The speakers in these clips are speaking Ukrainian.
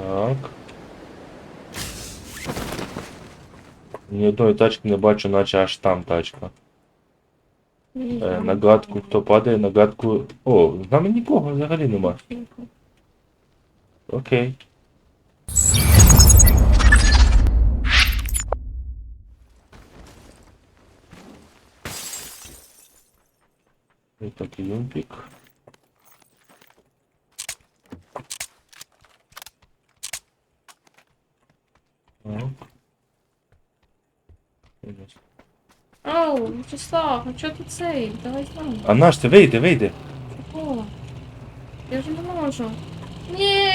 Так. Ні одної тачки не бачу, наче аж там тачка. Е, на гадку, хто падає, на гадку. О, з нами нікого взагалі нема. Окей. Так, юмпік. Так. Ось. Оу, Вячеслав, а чого ти цей? Давай з нами. А наш ти вийди, вийди. О, я вже не можу. Ні,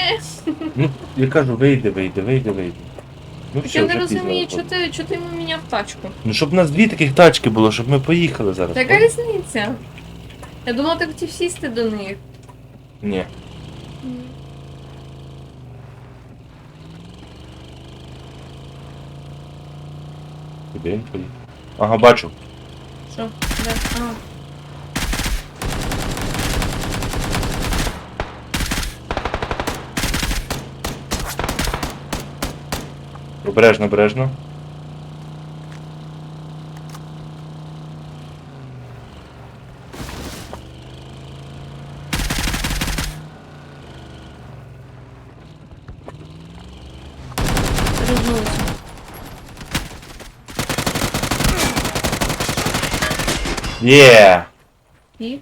Ну, я кажу, вийди, вийди, вийди, вийди. Ну так все, я не вже розумію, чого ти, чого ти міняв тачку. Ну щоб у нас дві таких тачки було, щоб ми поїхали зараз. Та яка різниця? Я думала, ти хотів сісти до них. Ні. Куди він поїхав? Ага, бачу. Що? Де? А. Обережно, обережно. Розмовився. Є! І?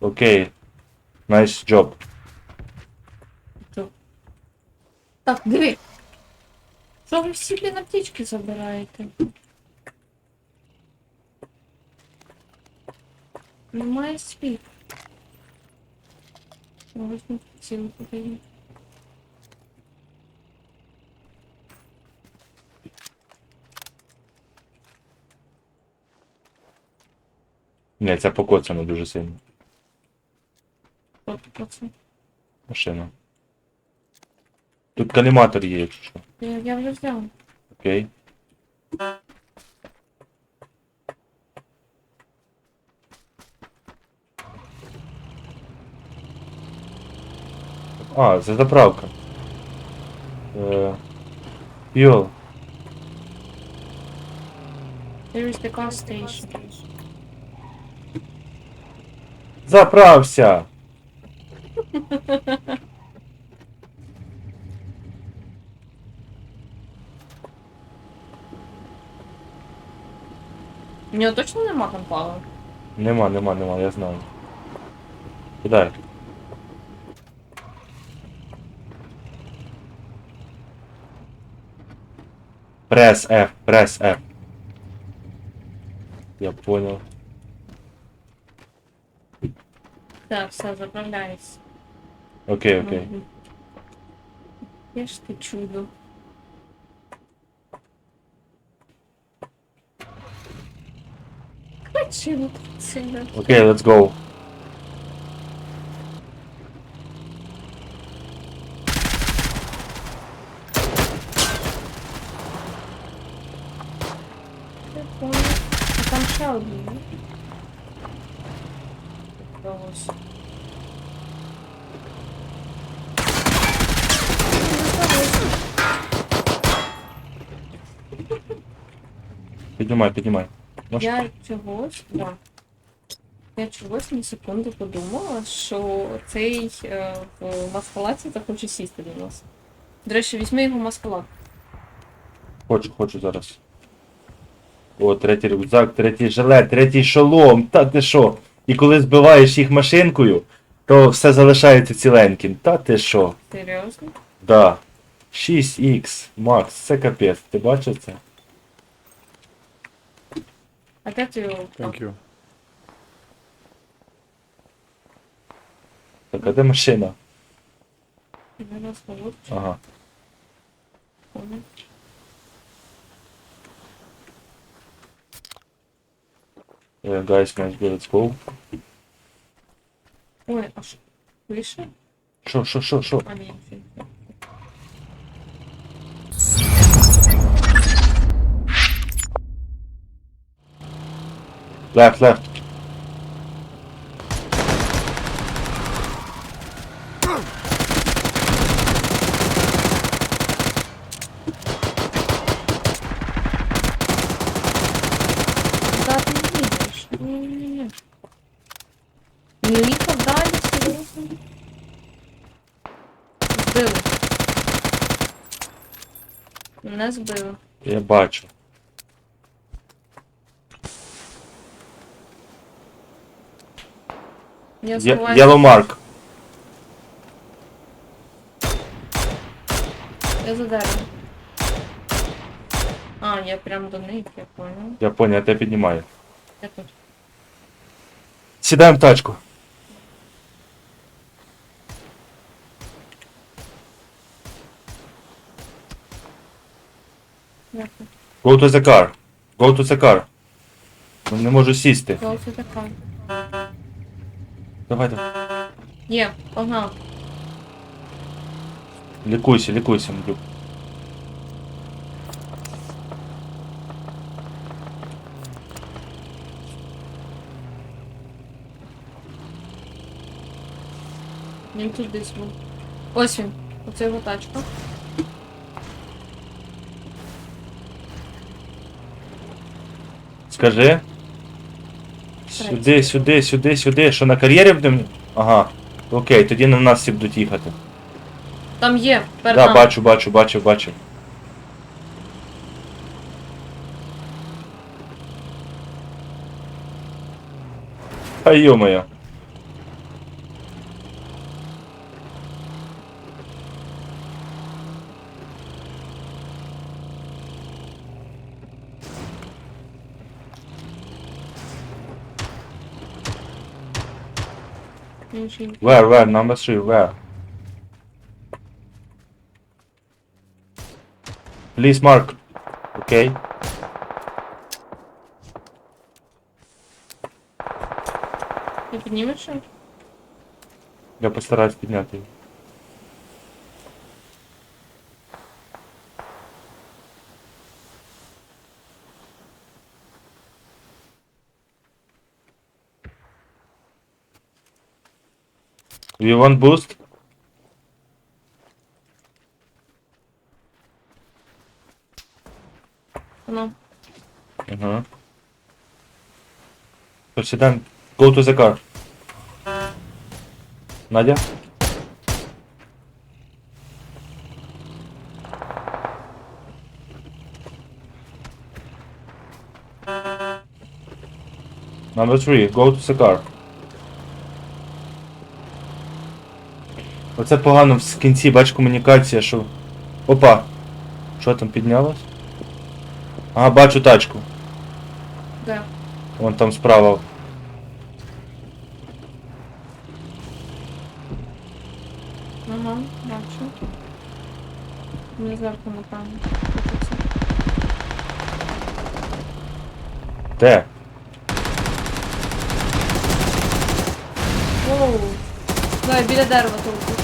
Окей. Nice job. Так, диви. Що ви всі блін аптечки забираєте? Немає світ. Ми цілу потрібно. Ні, це покоцано дуже сильно. Машина. Тут каліматор є, якщо що. Я, я вже взяла. Окей. А, це заправка. Е, Fuel. There is the gas station. Заправся! У нього точно нема там палива? Нема, нема, нема, я знаю. Кидай. Пресс F, пресс F. Я понял. Так, все, заправляюсь. Окей, окей. Мгм. Я ж ти чудо. Качину сильно. Окей, let's go. Я понял. А там ще один. ні? Вдалося. Піднімай, піднімай. Може? Я чогось, да. Я чогось на секунду подумала, що цей е, в маскалаці захоче сісти до нас. До речі, візьми його маскалат. Хочу, хочу зараз. О, третій рюкзак, третій жилет, третій шолом. Та ти що? І коли збиваєш їх машинкою, то все залишається ціленьким. Та ти що? Серйозно? Да. 6х, Макс, це капець. Ти бачив це? А де ти його? Thank you. Так, а де машина? Зараз вот. Ага. Yeah, guys, let's go, let's go. Ой, а що? Вище? Що, що, що, що? А ні, фі. Left, left. Да, ти не їдеш. Ні-ні-ні. Він їхав далі, серйозно. Збили. Збили. Я бачу. Я Є- Yellow mark. Я за деревом. А, я прям до них, я понял. Я понял, я тебе піднімаю. Я тут. Сідаємо в тачку. Я тут. Go to the car. Go to the car. Ну, Не можу сісти. Це така? Давай, давай. Є, погнав. Лікуйся, лікуйся, Мдюк. Він тут десь був. Ось він. Оце його тачка. Скажи. Сюди, сюди, сюди, сюди. Що на кар'єрі будемо? Ага. Окей, тоді на нас всі будуть їхати. Там є, перед Так, да, нами. бачу, бачу, бачу, бачу. А ё-моё. Інший. Where, where, number three, where? Please mark. Okay. Ти піднімешся? Я постараюсь підняти її. You want boost? No. Uh-huh. So Sedan, go to the car. Nadia? Number three, go to the car. Оце погано в кінці, бач комунікація, що. Опа! Що там піднялось? Ага, бачу тачку. Де? Вон там справа. Ага, бачу. Не зверху, напевно. Де? Оу. Давай, біля дерева то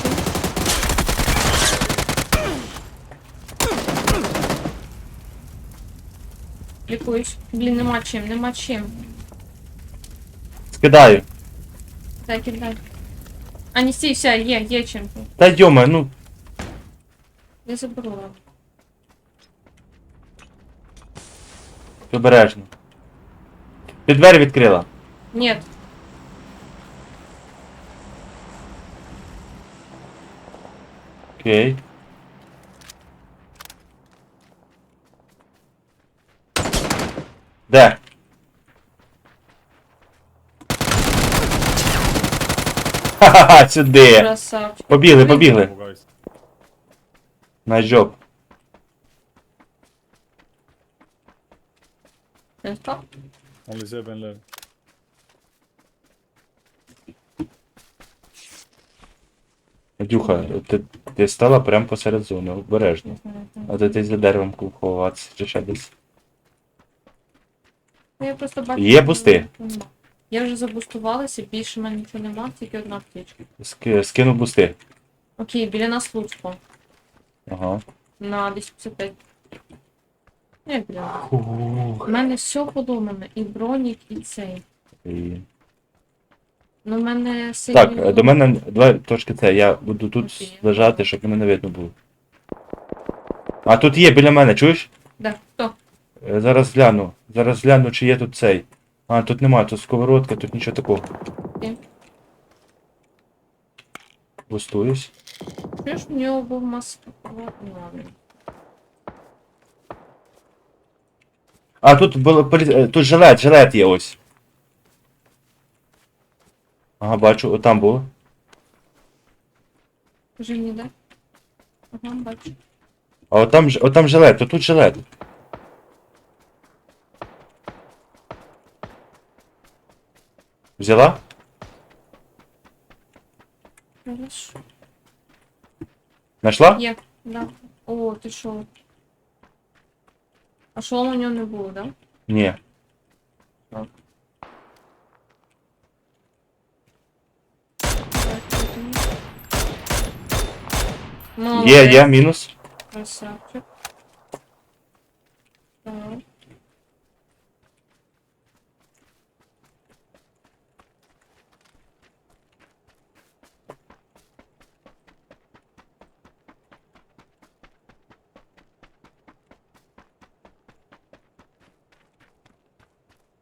Лікуюсь. Блін, нема чим, нема чим. Скидаю. Дай кидай. А, не стій, все, є, є чим. Та йома, ну. Я забула. Обережно. Ти двері відкрила. Нет. Окей. Де? Ха-ха-ха, сюди. Красавчик. Побігли, побігли. guys. Only seven left. Надюха, ти, ти стала прямо посеред зони, обережно. А ти за деревом ховатися, чи ще десь. Ну, Я просто бачу. Є бусти? Я вже забустувалася, більше в мене нічого нема, тільки одна аптечка. Ски- Скину бусти. Окей, біля нас Луцько. Ага. На 255. Не, бля. У мене все подумано, і бронік, і цей. І... Ну, в мене сильно. Так, е, до мене два точки С. Я буду тут Окей. лежати, щоб мене не видно було. А тут є біля мене, чуєш? Да, хто? Е, Зараз гляну. Зараз гляну, чи є тут цей. А, тут немає, тут сковородка, тут нічого такого. Густуюсь. Чуєш, в нього був мас... Ладно. А, тут було полі... е, тут жилет, жилет є ось. Ага, бачу, отам було. Вже ніде. Ага, бачу. А отам, ж- отам жилет, то тут жилет. Взяла? Хорошо. Нашла? Є, да. О, ти що? А шолома у нього не було, да? Ні. Так. Так, тоді. Молодець, Є, є, мінус. Красавчик. Так.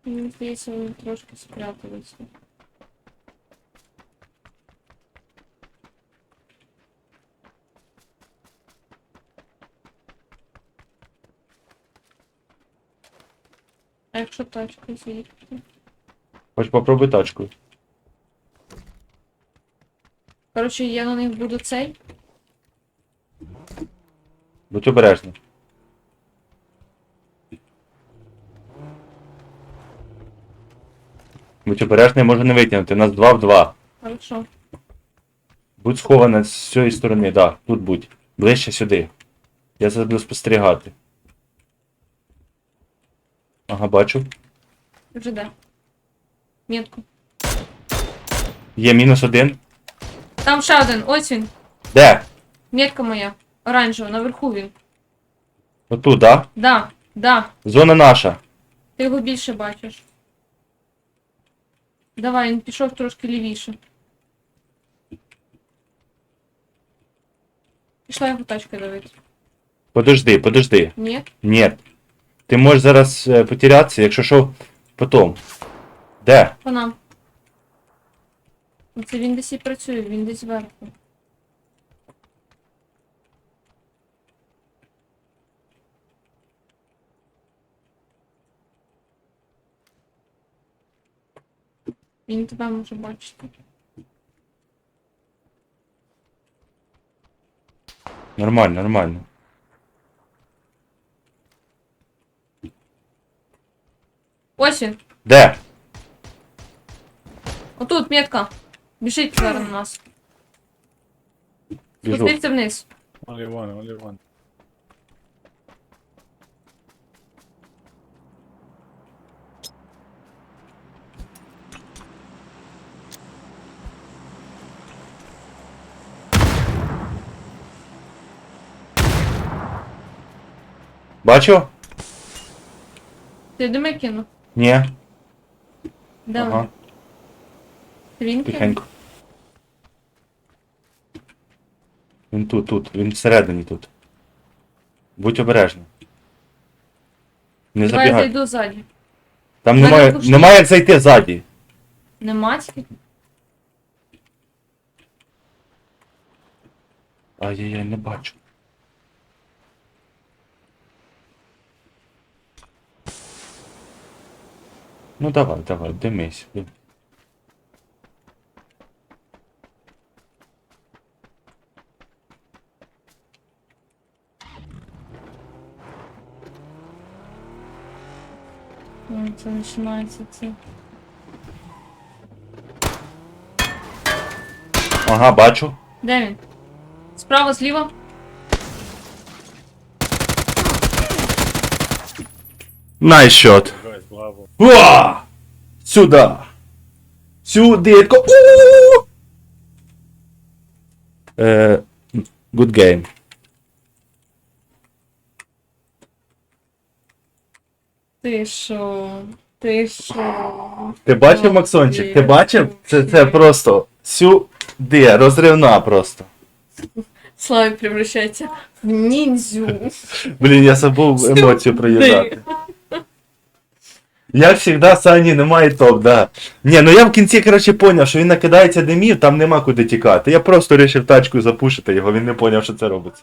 Мені здається, вони трошки спряталися. А якщо тачка звідки? Хоч попробуй тачкою. Коротше, я на них буду цей. Будь обережно. Будь обережний, може не витягнути. У нас 2 в 2. Хорошо. Будь схована з цієї сторони, да, тут будь. Ближче сюди. Я зараз буду спостерігати. Ага, бачу. Вже де? Метку. Є мінус один. Там ще один, ось він. Де? Метка моя. Оранжева, наверху він. Отут, да? Да, да. Зона наша. Ти його більше бачиш. Давай, він пішов трошки лівіше. Пішла його тачка давити. Подожди, подожди. Ні? Ні. Ти можеш зараз е, потерятися, якщо що, потом. Де? По нам. Це він десь і працює, він десь зверху. Він тебе може бачити. Нормально, нормально. Ось він! Де? Отут метка. Біжить зараз на нас. Біжу. Спустився вниз. Only one, only one. Бачу? Ти диме кинув? Ні. Де Ага. він? Кинув? Тихенько. Він тут, тут, він всередині тут. Будь обережний. Не Давай я забігай. зайду ззаді. Там Мене немає, немає як зайти ззаді. Нема тільки? Ай-яй-яй, не бачу. Ну давай, давай, димись. дим- Ой, Це починається це. Ага, бачу. Де він? Справа, зліва? Найшот. Guys, bravo. Уа! Сюда! Сюдитко! У! Е, good game. Ти що? Ти що? Ти бачив, Максончик? Ти бачив? Це, це просто сюди, розривна просто. Славик превращається в ніндзю. Блін, я забув емоцію проїжджати. Як завжди, Сані немає топ, да. Ні, ну я в кінці, коротше, поняв, що він накидається димів, там нема куди тікати. Я просто вирішив тачку запушити його, він не поняв, що це робиться.